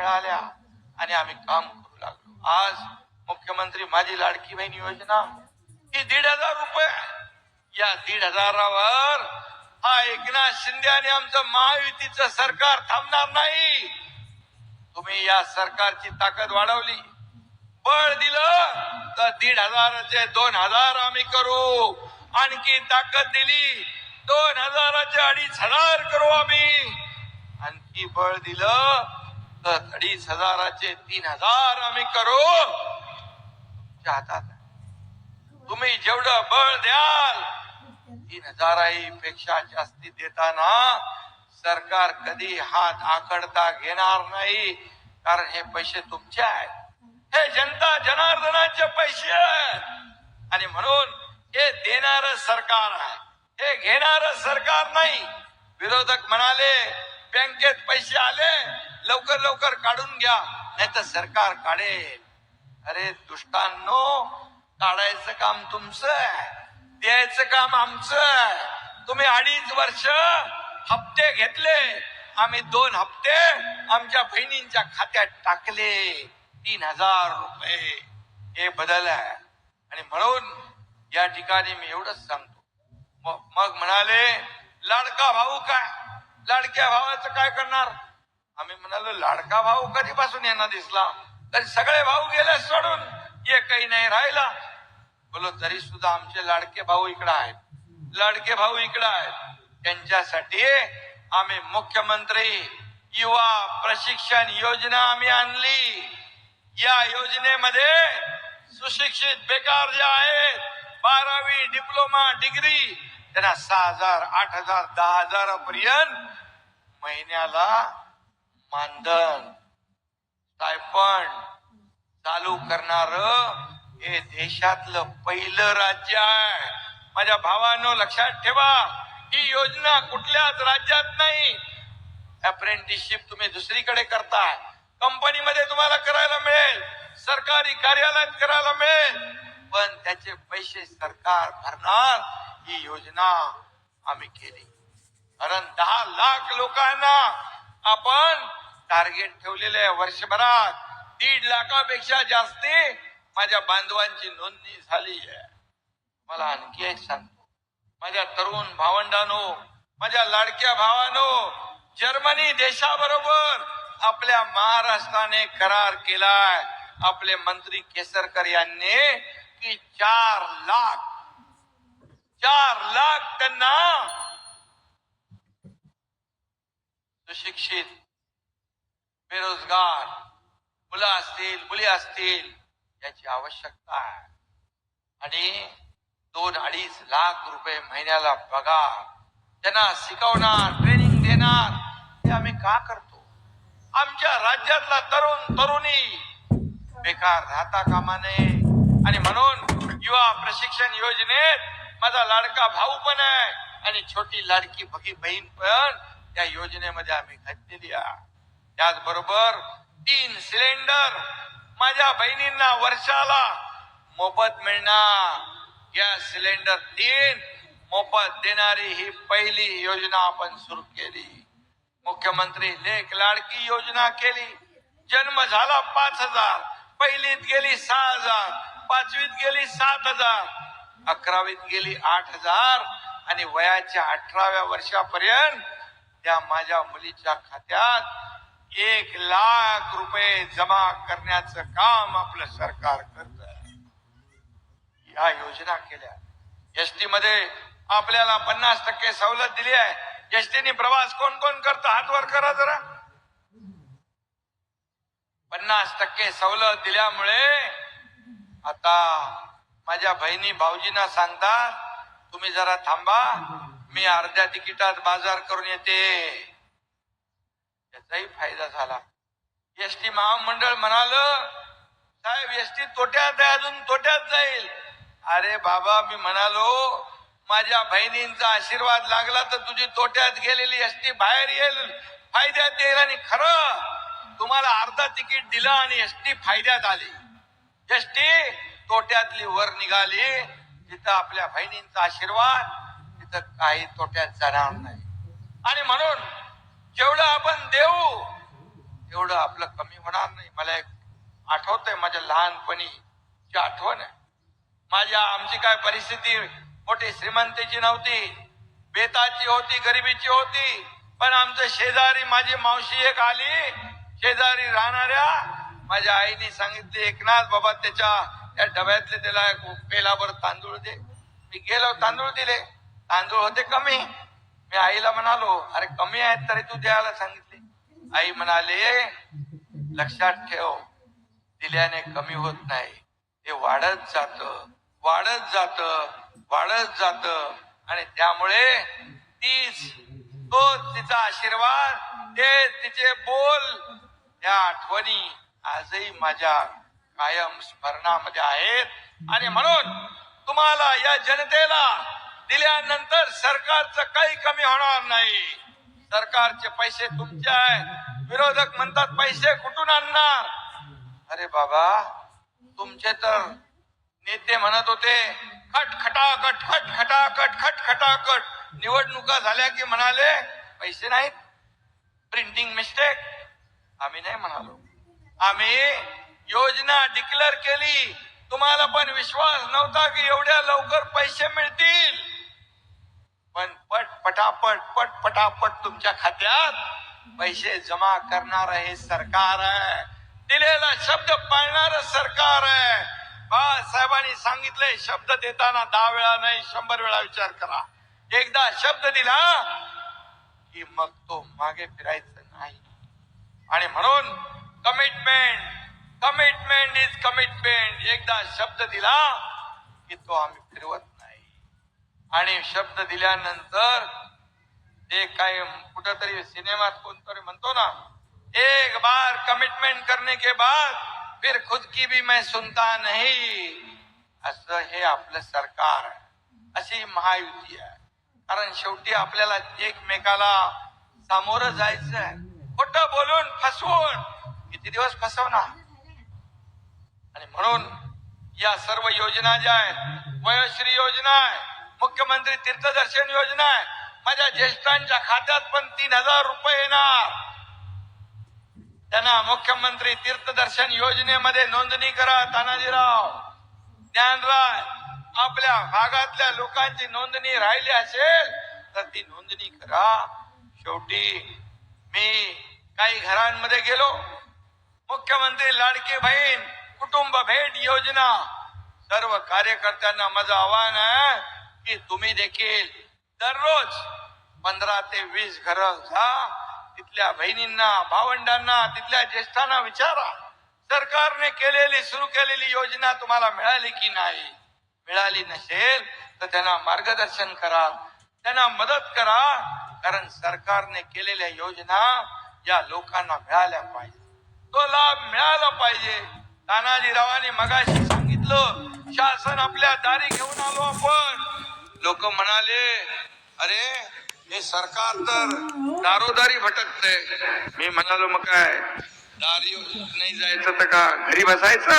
मिळाल्या आणि आम्ही काम करू लागलो. आज मुख्यमंत्री माझी लाडकी बहीण योजना ही दीड हजार रुपये या दीड हजारावर हा एकनाथ शिंदे आणि आमचं महायुतीचं सरकार थांबणार नाही. तुम्ही या सरकारची ताकद वाढवली. बळ दिलं तर दीड हजाराचे दोन हजार आम्ही करू. आणखी ताकद दिली दोन हजाराचे अडीच हजार करू आम्ही. आणखी बळ दिलं अडीच हजाराचे तीन हजार आम्ही करू हातात तुम्ही जेवढं बळ द्याल तीन हजाराही पेक्षा जास्ती देताना सरकार कधी हात आखडता घेणार नाही कारण हे पैसे तुमचे आहेत. हे जनता जनार्दनाचे पैसे आहेत. आणि म्हणून हे देणार सरकार आहे. हे घेणार सरकार नाही. विरोधक म्हणाले बँकेत पैसे आले लवकर लवकर काढून घ्या नाही तर सरकार काढेल. अरे दुष्टांनो काढायचं काम तुमचं आहे द्यायचं काम आमचं आहे. तुम्ही अडीच वर्ष हप्ते घेतले आम्ही दोन हप्ते आमच्या बहिणींच्या खात्यात टाकले. तीन हजार रुपये. हे बदल आहे. आणि म्हणून या ठिकाणी मी एवढंच सांगतो. मग म्हणाले लाडका भाऊ काय? लाडक्या भावाचं काय करणार? आम्ही म्हणालो लाडका भाऊ कधीपासून यांना दिसला? तरी सगळे भाऊ गेले सोडून एकही नाही राहिला. बोलो तरी सुद्धा आमचे लाडके भाऊ इकडे आहेत. लाडके भाऊ इकडे आहेत. त्यांच्यासाठी आम्ही मुख्यमंत्री युवा प्रशिक्षण योजना आम्ही आणली. या योजनेमध्ये सुशिक्षित बेकार जे आहेत बारावी डिप्लोमा डिग्री त्यांना सहा हजार आठ हजार दहा हजारापर्यंत महिन्याला मानधन स्टायफंड चालू करणार हे देशातलं पहिलं राज्य आहे. माझ्या भावानं लक्षात ठेवा ही योजना कुठल्याच राज्यात नाही. अप्रेंटिसशिप तुम्ही दुसरीकडे करताय कंपनीमध्ये तुम्हाला करायला मिळेल सरकारी कार्यालयात करायला मिळेल. पण त्याचे पैसे सरकार भरणार ही योजना आम्ही केली. कारण दहा लाख लोकांना आपण टार्गेट ठेवलेले आहे वर्षभरात. दीड लाखापेक्षा जास्ती माझ्या बांधवांची नोंदणी झाली आहे. मला आणखी एक सांगतो. माझ्या तरुण भावंडानो माझ्या लाडक्या भावानो जर्मनी देशाबरोबर आपल्या महाराष्ट्राने करार केलाय. आपले मंत्री केसरकर यांनी की चार लाख चार लाख त्यांना सुशिक्षित बेरोजगार मुलं असतील मुली असतील याची आवश्यकता आहे. आणि दोन अडीच लाख रुपये महिन्याला पगार त्यांना शिकवणार ट्रेनिंग देणार हे आम्ही का करतो? आमच्या राज्यातला तरुण तरुणी बेकार राहता कामा नये. आणि म्हणून युवा प्रशिक्षण योजनेत माझा लाडका भाऊ पण आहे. आणि छोटी लाडकी भगी बहीण पण त्या योजनेमध्ये आम्ही घातलेली आहे. त्याचबरोबर तीन सिलेंडर माझ्या बहिणींना वर्षाला मोफत मिळणार. गॅस सिलेंडर तीन मोफत देणारी ही पहिली योजना आपण सुरू केली. मुख्यमंत्री लेख लाडकी योजना केली. जन्म झाला पाच हजार पहिलीत गेली सहा हजार पाचवीत गेली सात हजार अकरावीत गेली आठ हजार आणि वयाच्या अठराव्या वर्षापर्यंत त्या माझ्या मुलीच्या खात्यात एक लाख रुपये जमा करण्याचं काम आपलं सरकार करत. आहे या योजना केल्या. एसटी मध्ये आपल्याला पन्नास टक्के सवलत दिली आहे. एसटीने प्रवास कोण कोण करतं? हातवर करा जरा. पन्नास टक्के सवलत दिल्यामुळे आता माझ्या बहिणी भाऊजींना सांगतात तुम्ही जरा थांबा. मी अर्ध्या तिकिटात बाजार करून येते. त्याचाही फायदा झाला. एसटी महामंडळ म्हणाल साहेब एस टी तोट्यात आहे अजून तोट्यात जाईल. अरे बाबा मी म्हणालो माझ्या बहिणींचा आशीर्वाद लागला तर तुझी तोट्यात गेलेली एस टी बाहेर येईल फायद्यात येईल आणि खरं तुम्हाला अर्धा तिकीट दिलं आणि एस टी फायद्यात आली. एसटी तोट्यातली वर निघाली तिथं आपल्या बहिणींचा आशीर्वाद तिथं काही तोट्यात जाणार नाही. आणि म्हणून जेवढं आपण देऊ एवढं आपलं कमी होणार नाही. मला एक आठवतंय माझ्या लहानपणीची आठवण आहे. माझ्या आमची काय परिस्थिती मोठी श्रीमंतीची नव्हती बेताची होती गरिबीची होती पण आमचं शेजारी माझी मावशी एक आली. शेजारी राहणाऱ्या माझ्या आईने सांगितले एकनाथ बाबा त्याच्या त्या डब्यातले त्याला एक पेलाभर तांदूळ दे. मी गेलो तांदूळ दिले. तांदूळ होते कमी. मी आईला म्हणालो अरे कमी आहेत तरी तू द्यायला सांगितले. आई म्हणाले लक्षात ठेव दिल्याने कमी होत नाही. ते वाढत जात वाढत जात वाढत जात. आणि त्यामुळे तीच तो तिचा आशीर्वाद ते तिचे बोल. त्या आठवणी आजही माझ्या कायम स्मरणामध्ये आहेत. आणि म्हणून तुम्हाला या जनतेला दिल्यानंतर सरकारचं काही कमी होणार नाही. सरकारचे पैसे तुमचे आहेत. विरोधक म्हणतात पैसे कुठून आणणार? अरे बाबा तुमचे तर नेते म्हणत होते खट खटखटाकट खट खटाखट खट खटाखट. निवडणुका झाल्या की म्हणाले पैसे नाहीत. प्रिंटिंग मिस्टेक आम्ही नाही म्हणालो. आम्ही योजना डिक्लेअर केली. तुम्हाला पण विश्वास नव्हता की एवढ्या लवकर पैसे मिळतील. पण पट पटापट पट पटापट तुमच्या खात्यात पैसे जमा करणार हे सरकार. आहे दिलेला शब्द पाळणार सरकार. आहे बाळासाहेबांनी सांगितलंय शब्द देताना दहा वेळा नाही शंभर वेळा विचार करा. एकदा शब्द दिला की मग तो मागे फिरायचं नाही. आणि म्हणून कमिटमेंट कमिटमेंट इज कमिटमेंट एकदा शब्द दिला की तो आम्ही फिरवत आणि शब्द दिल्यानंतर ते काय कुठंतरी सिनेमात कोणतरी म्हणतो ना एक बार कमिटमेंट करने के बाद फिर खुद की भी मैं सुनता नहीं. असं हे आपलं सरकार आहे. अशी महायुती आहे. कारण शेवटी आपल्याला एकमेकाला सामोरं जायचं आहे. बोलून फसवून किती दिवस फसवणार? आणि म्हणून या सर्व योजना ज्या आहेत वयश्री योजना आहे मुख्यमंत्री तीर्थदर्शन योजना आहे. माझ्या ज्येष्ठांच्या खात्यात पण तीन हजार रुपये येणार. त्यांना मुख्यमंत्री तीर्थदर्शन योजनेमध्ये नोंदणी करा तानाजीराव. ज्ञानराय आपल्या भागातल्या लोकांची नोंदणी राहिली असेल तर ती नोंदणी करा. शेवटी मी काही घरांमध्ये गेलो. मुख्यमंत्री लाडकी बहीण कुटुंब भेट योजना. सर्व कार्यकर्त्यांना माझं आव्हान आहे की तुम्ही देखील दररोज पंधरा ते वीस घर जा तिथल्या बहिणींना भावंडांना तिथल्या ज्येष्ठांना विचारा. सरकारने केलेली सुरू केलेली योजना तुम्हाला मिळाली की नाही? मिळाली नसेल तर त्यांना मार्गदर्शन करा. त्यांना मदत करा. कारण सरकारने केलेल्या योजना या लोकांना मिळाल्या पाहिजे. तो लाभ मिळाला पाहिजे. तानाजीरावांनी मगाशी सांगितलं शासन आपल्या दारी घेऊन आलो आपण. लोक म्हणाले अरे हे सरकार तर दारोदारी भटकतंय. मी म्हणालो मग काय? दारी नाही जायचं तर का? घरी बसायचं?